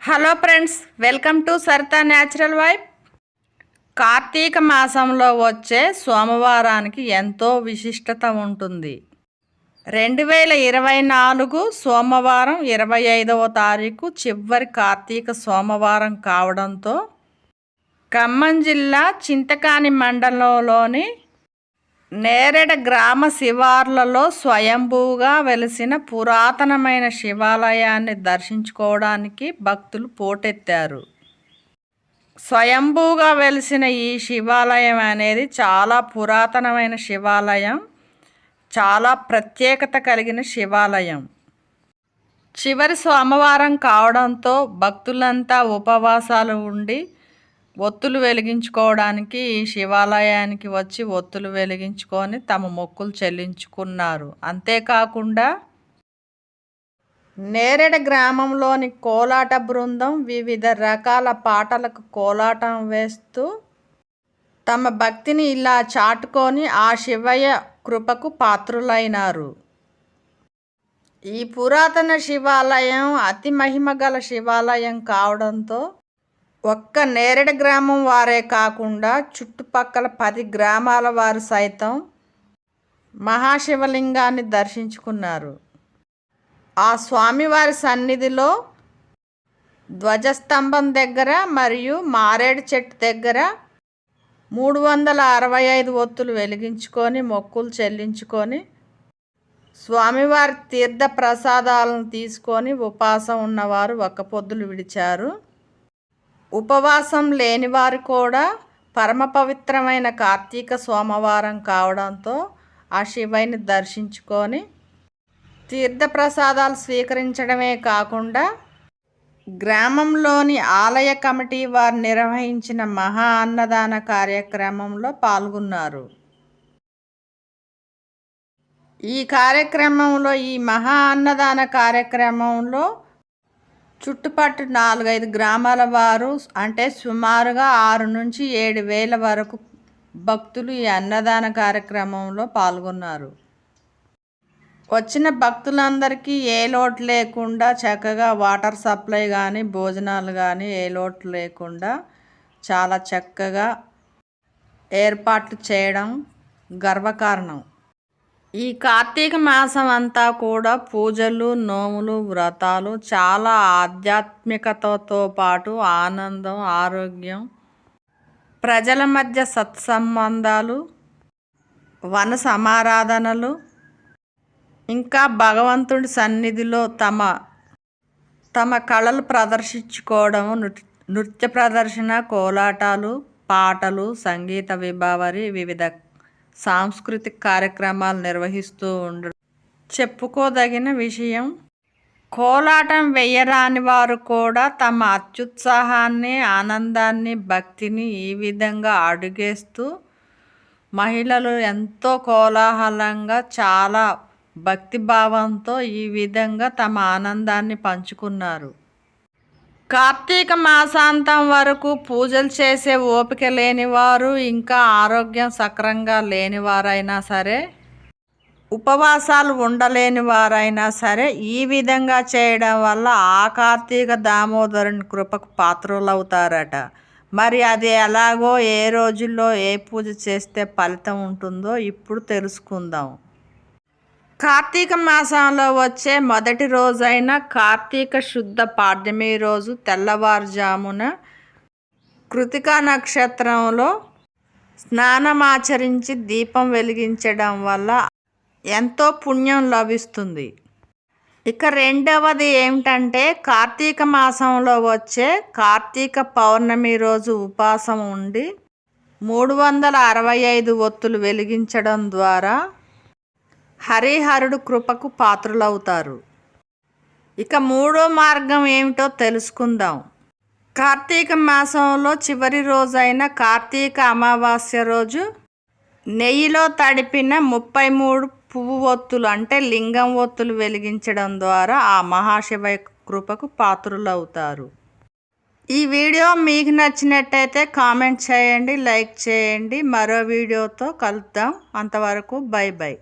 Hello friends welcome to Saritha natural vibe. Karthika మాసంలో వచ్చే సోమవారానికి ఎంతో విశిష్టత ఉంటుంది. రెండు వేల ఇరవై నాలుగు సోమవారం ఇరవై ఐదవ తారీఖు చివరి కార్తీక సోమవారం కావడంతో ఖమ్మం జిల్లా చింతకాని మండలంలోని నేరేడ గ్రామ శివార్లలో స్వయంభూగా వెలిసిన పురాతనమైన శివాలయాన్ని దర్శించుకోవడానికి భక్తులు పోటెత్తారు. స్వయంభూగా వెలిసిన ఈ శివాలయం అనేది చాలా పురాతనమైన శివాలయం చాలా ప్రత్యేకత కలిగిన శివాలయం. చివరి సోమవారం కావడంతో భక్తులంతా ఉపవాసాలు ఉండి ఒత్తులు వెలిగించుకోవడానికి ఈ శివాలయానికి వచ్చి ఒత్తులు వెలిగించుకొని తమ మొక్కులు చెల్లించుకున్నారు. అంతేకాకుండా నేరెడ గ్రామంలోని కోలాట బృందం వివిధ రకాల పాటలకు కోలాటం వేస్తూ తమ భక్తిని ఇలా చాటుకొని ఆ శివయ్య కృపకు పాత్రులైనారు. ఈ పురాతన శివాలయం అతి మహిమ గల శివాలయం కావడంతో ఒక్క నేరేడు గ్రామం వారే కాకుండా చుట్టుపక్కల పది గ్రామాల వారు సైతం మహాశివలింగాన్ని దర్శించుకున్నారు. ఆ స్వామివారి సన్నిధిలో ధ్వజస్తంభం దగ్గర మరియు మారేడు చెట్టు దగ్గర మూడు వందల అరవై ఐదు ఒత్తులు వెలిగించుకొని మొక్కులు చెల్లించుకొని స్వామివారి తీర్థ ప్రసాదాలను తీసుకొని ఉపాసం ఉన్నవారు ఒక్క పొద్దులు విడిచారు. ఉపవాసం లేనివారు కూడా పరమ పవిత్రమైన కార్తీక సోమవారం కావడంతో ఆ శివయ్యని దర్శించుకొని తీర్థప్రసాదాలు స్వీకరించడమే కాకుండా గ్రామంలోని ఆలయ కమిటీ వారు నిర్వహించిన మహా అన్నదాన కార్యక్రమంలో పాల్గొన్నారు. ఈ కార్యక్రమంలో ఈ మహా అన్నదాన కార్యక్రమంలో చుట్టుపట్టు నాలుగైదు గ్రామాల వారు అంటే సుమారుగా ఆరు నుంచి ఏడు వేల వరకు భక్తులు ఈ అన్నదాన కార్యక్రమంలో పాల్గొన్నారు. వచ్చిన భక్తులందరికీ ఏ లోటు లేకుండా చక్కగా వాటర్ సప్లై కానీ భోజనాలు కానీ ఏ లోటు లేకుండా చాలా చక్కగా ఏర్పాట్లు చేయడం గర్వకారణం. ఈ కార్తీక మాసం అంతా కూడా పూజలు నోములు వ్రతాలు చాలా ఆధ్యాత్మికతతో పాటు ఆనందం ఆరోగ్యం ప్రజల మధ్య సత్సంబంధాలు వన సమారాధనలు ఇంకా భగవంతుడి సన్నిధిలో తమ తమ కళలు ప్రదర్శించుకోవడం నృత్య ప్రదర్శన కోలాటాలు పాటలు సంగీత విభావరి వివిధ సాంస్కృతిక కార్యక్రమాలు నిర్వహిస్తూ ఉండడం చెప్పుకోదగిన విషయం కోలాటం వెయ్యరాని వారు కూడా తమ అత్యుత్సాహాన్ని ఆనందాన్ని భక్తిని ఈ విధంగా అడుగేస్తూ మహిళలు ఎంతో కోలాహలంగా చాలా భక్తిభావంతో ఈ విధంగా తమ ఆనందాన్ని పంచుకున్నారు. కార్తీక మాసాంతం వరకు పూజలు చేసే ఓపిక లేనివారు ఇంకా ఆరోగ్యం సక్రంగా లేనివారైనా సరే ఉపవాసాలు ఉండలేని వారైనా సరే ఈ విధంగా చేయడం వల్ల ఆ కార్తీక దామోదరుని కృపకు పాత్రులవుతారట. మరి అది ఎలాగో ఏ రోజుల్లో ఏ పూజ చేస్తే ఫలితం ఉంటుందో ఇప్పుడు తెలుసుకుందాం. కార్తీక మాసంలో వచ్చే మొదటి రోజైన కార్తీక శుద్ధ పాడ్యమి రోజు తెల్లవారుజామున కృతికా నక్షత్రంలో స్నానమాచరించి దీపం వెలిగించడం వల్ల ఎంతో పుణ్యం లభిస్తుంది. ఇక రెండవది ఏమిటంటే కార్తీక మాసంలో వచ్చే కార్తీక పౌర్ణమి రోజు ఉపాసం ఉండి మూడు వందల అరవై ఐదు ఒత్తులు వెలిగించడం ద్వారా హరిహరుడు కృపకు పాత్రులవుతారు. ఇక మూడో మార్గం ఏమిటో తెలుసుకుందాం. కార్తీక మాసంలో చివరి రోజైన కార్తీక అమావాస్య రోజు నెయ్యిలో తడిపిన ముప్పై మూడు పువ్వు ఒత్తులు అంటే లింగం ఒత్తులు వెలిగించడం ద్వారా ఆ మహాశివ కృపకు పాత్రులవుతారు. ఈ వీడియో మీకు నచ్చినట్టయితే కామెంట్ చేయండి లైక్ చేయండి. మరో వీడియోతో కలుద్దాం. అంతవరకు బై బై.